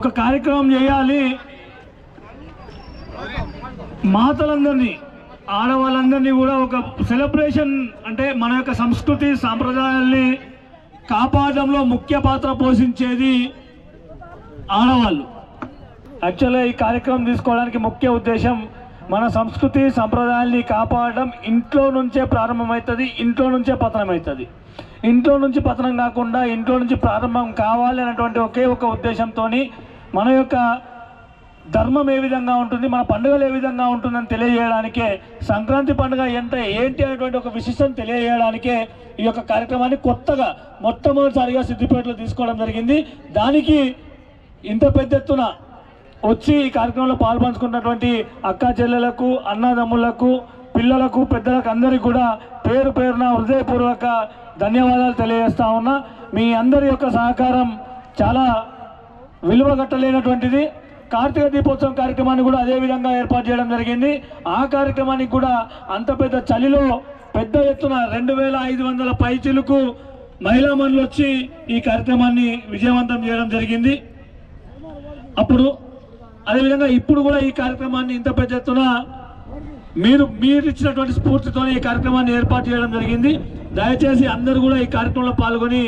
ఒక కార్యక్రమం చేయాలి. మాతలందరినీ ఆడవాళ్ళందరినీ కూడా ఒక సెలబ్రేషన్ అంటే మన యొక్క సంస్కృతి సాంప్రదాయాల్ని కాపాడడంలో ముఖ్య పాత్ర పోషించేది ఆడవాళ్ళు. యాక్చువల్గా ఈ కార్యక్రమం తీసుకోవడానికి ముఖ్య ఉద్దేశం మన సంస్కృతి సంప్రదాయాల్ని కాపాడడం ఇంట్లో నుంచే ప్రారంభమవుతుంది ఇంట్లో నుంచే పతనం అవుతుంది ఇంట్లో నుంచి పతనం కాకుండా ఇంట్లో నుంచి ప్రారంభం కావాలి అనేటువంటి ఒకే ఒక ఉద్దేశంతో మన యొక్క ధర్మం ఏ విధంగా ఉంటుంది మన పండుగలు ఏ విధంగా ఉంటుందని తెలియజేయడానికే సంక్రాంతి పండుగ ఎంత ఏంటి అనేటువంటి ఒక విశిష్టం తెలియజేయడానికే ఈ యొక్క కార్యక్రమాన్ని కొత్తగా మొట్టమొదటిసారిగా సిద్దిపేటలో తీసుకోవడం జరిగింది. దానికి ఇంత పెద్ద ఎత్తున వచ్చి ఈ కార్యక్రమంలో పాల్పంచుకున్నటువంటి అక్క చెల్లెలకు అన్నదమ్ములకు పిల్లలకు పెద్దలకు అందరికీ కూడా పేరు పేరున హృదయపూర్వక ధన్యవాదాలు తెలియజేస్తా ఉన్నా. మీ అందరి యొక్క సహకారం చాలా విలువగట్టలేనటువంటిది కార్తీక దీపోత్సవం కార్యక్రమాన్ని కూడా అదే విధంగా ఏర్పాటు చేయడం జరిగింది. ఆ కార్యక్రమానికి కూడా అంత పెద్ద చలిలో పెద్ద ఎత్తున రెండు వేల ఐదు వందల పైచిలకు మహిళా మనులు వచ్చి ఈ కార్యక్రమాన్ని విజయవంతం చేయడం జరిగింది. అప్పుడు అదేవిధంగా ఇప్పుడు కూడా ఈ కార్యక్రమాన్ని ఇంత పెద్ద ఎత్తున మీరు మీరు ఇచ్చినటువంటి స్ఫూర్తితో ఈ కార్యక్రమాన్ని ఏర్పాటు చేయడం జరిగింది. దయచేసి అందరూ కూడా ఈ కార్యక్రమంలో పాల్గొని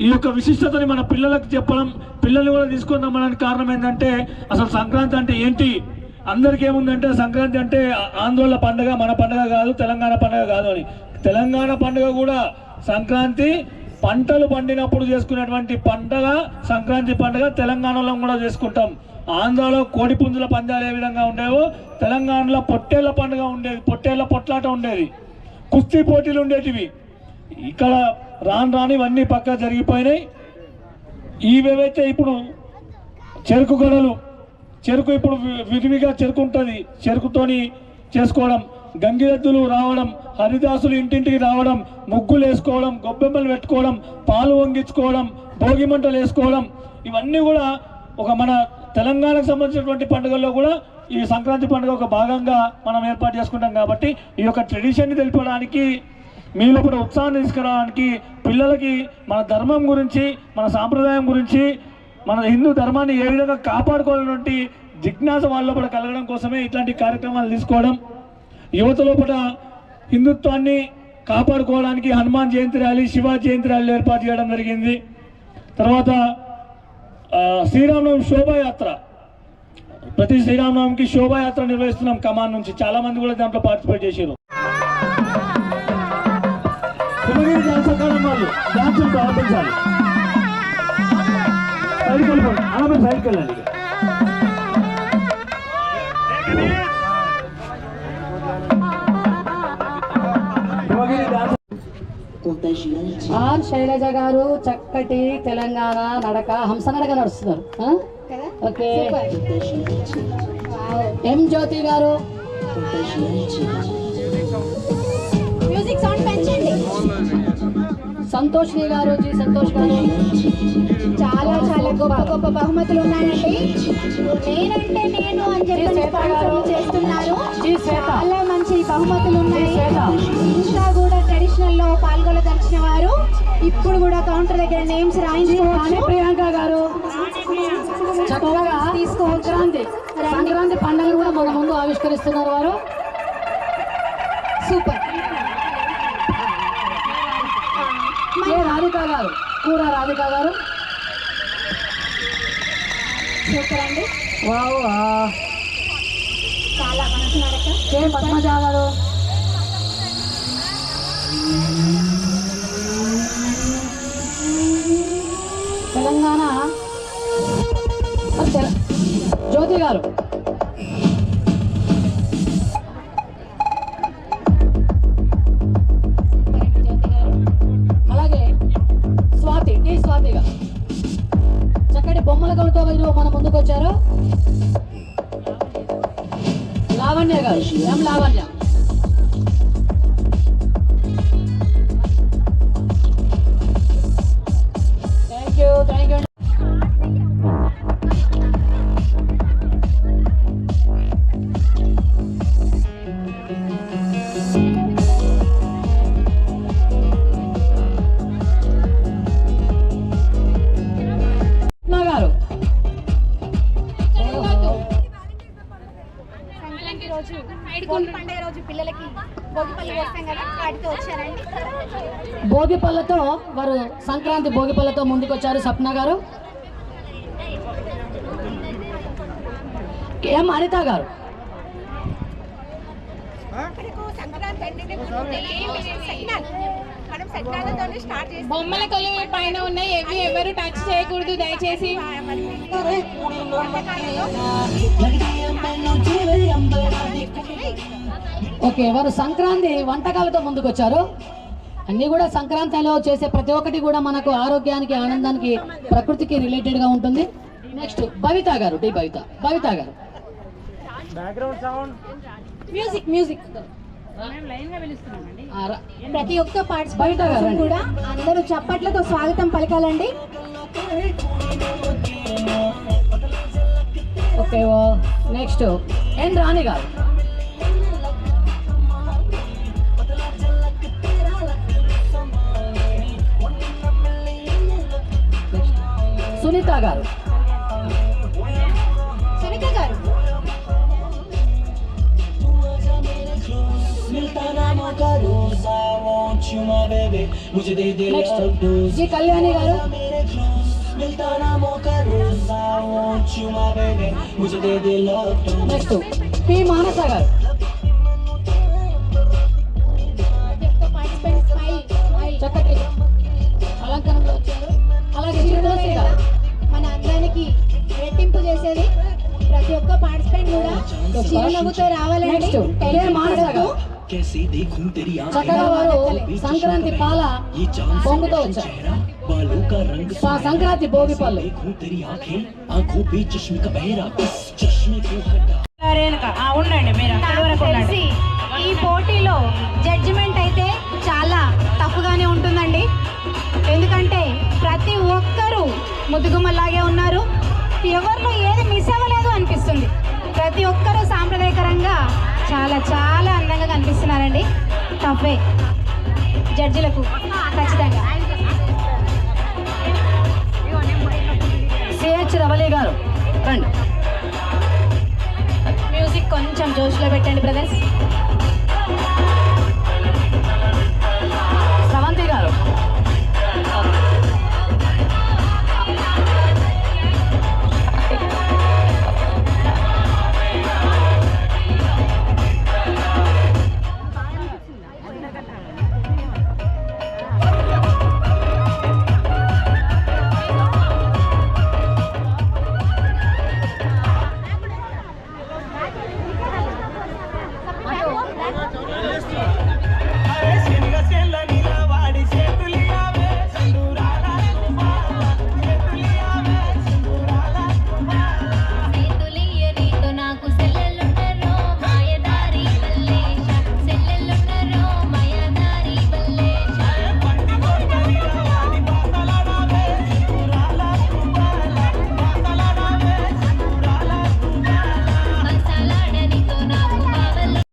ఈ యొక్క విశిష్టతని మన పిల్లలకు చెప్పడం పిల్లల్ని కూడా తీసుకొని రమ్మడానికి కారణం ఏంటంటే అసలు సంక్రాంతి అంటే ఏంటి? అందరికీ ఏముందంటే సంక్రాంతి అంటే ఆందోళన పండుగ మన పండుగ కాదు తెలంగాణ పండుగ కాదు అని. తెలంగాణ పండుగ కూడా సంక్రాంతి పంటలు పండినప్పుడు చేసుకునేటువంటి పండుగ సంక్రాంతి పండుగ తెలంగాణలో కూడా చేసుకుంటాం. ఆంధ్రాలో కోడిపుంజుల పందాలు ఏ విధంగా ఉండేవో తెలంగాణలో పొట్టేళ్ళ పండుగ ఉండేది పొట్టేళ్ళ పొట్లాట ఉండేది. కుస్తీ పోటీలు ఉండేటివి. ఇక్కడ రాను రాని ఇవన్నీ పక్క జరిగిపోయినాయి. ఇవేవైతే ఇప్పుడు చెరుకు గడలు చెరుకు ఇప్పుడు వి- విరివిగా చెరుకు ఉంటుంది చెరుకుతోని చేసుకోవడం గంగిరెద్దులు రావడం హరిదాసులు ఇంటింటికి రావడం ముగ్గులు వేసుకోవడం గొబ్బెమ్మలు పెట్టుకోవడం పాలు వంగించుకోవడం భోగి మంటలు వేసుకోవడం ఇవన్నీ కూడా ఒక మన తెలంగాణకు సంబంధించినటువంటి పండుగల్లో కూడా ఈ సంక్రాంతి పండుగ ఒక భాగంగా మనం ఏర్పాటు చేసుకుంటాం కాబట్టి ఈ యొక్క ట్రెడిషన్ని తెలుపడానికి మీలో కూడా ఉత్సాహాన్ని తీసుకురావడానికి పిల్లలకి మన ధర్మం గురించి మన సాంప్రదాయం గురించి మన హిందూ ధర్మాన్ని ఏ విధంగా కాపాడుకోవాలన్నటువంటి జిజ్ఞాస వాళ్ళ కూడా కలగడం కోసమే ఇట్లాంటి కార్యక్రమాలు తీసుకోవడం. యువత లోపల హిందుత్వాన్ని కాపాడుకోవడానికి హనుమాన్ జయంతి ర్యాలీ శివ జయంతి ర్యాలీ ఏర్పాటు చేయడం జరిగింది. తర్వాత శ్రీరామనవమి శోభాయాత్ర. ప్రతి శ్రీరామనవమికి శోభాయాత్ర నిర్వహిస్తున్నాం కమాన్ నుంచి. చాలామంది కూడా దాంట్లో పార్టిసిపేట్ చేశారు వాళ్ళు సైడ్కి వెళ్ళిపోండి సైడ్కి వెళ్ళండి ఆర్ శైలజ గారు చక్కటి తెలంగాణ నడక హంసనడక నడుస్తున్నారు. ఆ? ఓకే. contagiante, ఎం జ్యోతి గారు? సంతోష్ని గారు జి సంతోష్ గారు. చాలా చాలా గొప్ప గొప్ప బహుమతులు ఉన్నాయండి. నేనంటే నేను అని చెప్పి చేస్తున్నారు. చాలా మంచి బహుమతులు ఉన్నాయి. ఇంకా కూడా ట్రెడిషనల్లో పాల్గొనదలిచిన వారు ఇప్పుడు కూడా కౌంటర్ దగ్గర నేమ్స్ రాయించుకోవచ్చు ప్రియాంక గారు. చక్కగా తీసుకోవచ్చు. సంక్రాంతి సంక్రాంతి పండుగను కూడా మన ముందు ఆవిష్కరిస్తున్నారు వారు. సూపర్ ఏ రాధిక గారు కూర రాధిక గారు సూపర్ అండి వావ్ ఆ. చాలా మంచి నడక. కే పద్మజ గారు? తెలంగాణ. తెల- జ్యోతి గారు. နဲ့ကရှိရမလားဗျာ పళ్ళతో వారు సంక్రాంతి భోగి పళ్ళతో ముందుకొచ్చారు సప్న గారు. ఎం అనిత గారు? బొమ్మల కొలువు పైన ఉన్నాయి ఎవి ఎవరు టచ్ చేయకూడదు దయచేసి. ఓకే వారు సంక్రాంతి వంటకాలతో ముందుకొచ్చారు. అన్నీ కూడా సంక్రాంతిలో చేసే ప్రతి ఒక్కటి కూడా మనకు ఆరోగ్యానికి ఆనందానికి ప్రకృతికి రిలేటెడ్గా ఉంటుంది. నెక్స్ట్ భవిత గారు డి భవిత భవిత గారు. మ్యూజిక్ మ్యూజిక్ ప్రతి ఒక్క పార్టిసిపెంట్ కాదండి. కూడా అందరూ చప్పట్లతో స్వాగతం పలకాలండి. ఓకే ఓ నెక్స్ట్ ఎన్ రాణి గారు. సునీత గారు సునీత గారు నెక్స్ట్ జి కళ్యాణి గారు నెక్స్ట్ పి మానస గారు ప్రతి చిరునవ్వుతో రావాలండి. చక్కగా వారు సంక్రాంతి పాల పొంగుతో వచ్చారు. సంక్రాంతి భోగి పళ్ళు. ఉండండి మీరు. ఈ పోటీలో జడ్జిమెంట్ అయితే చాలా తప్పుగానే ఉంటుందండి. ఎందుకంటే ప్రతి ఒక్కరూ ముదుగుమలాగే ఉన్నారు. ఎవరిలో ఏది మిస్ అవ్వలేదు అనిపిస్తుంది. ప్రతి ఒక్కరూ సాంప్రదాయకరంగా చాలా చాలా అందంగా కనిపిస్తున్నారండి. తప్పే జడ్జిలకు ఖచ్చితంగా. సిహెచ్ రవలి గారు రండి. మ్యూజిక్ కొంచెం జోష్లో పెట్టండి బ్రదర్స్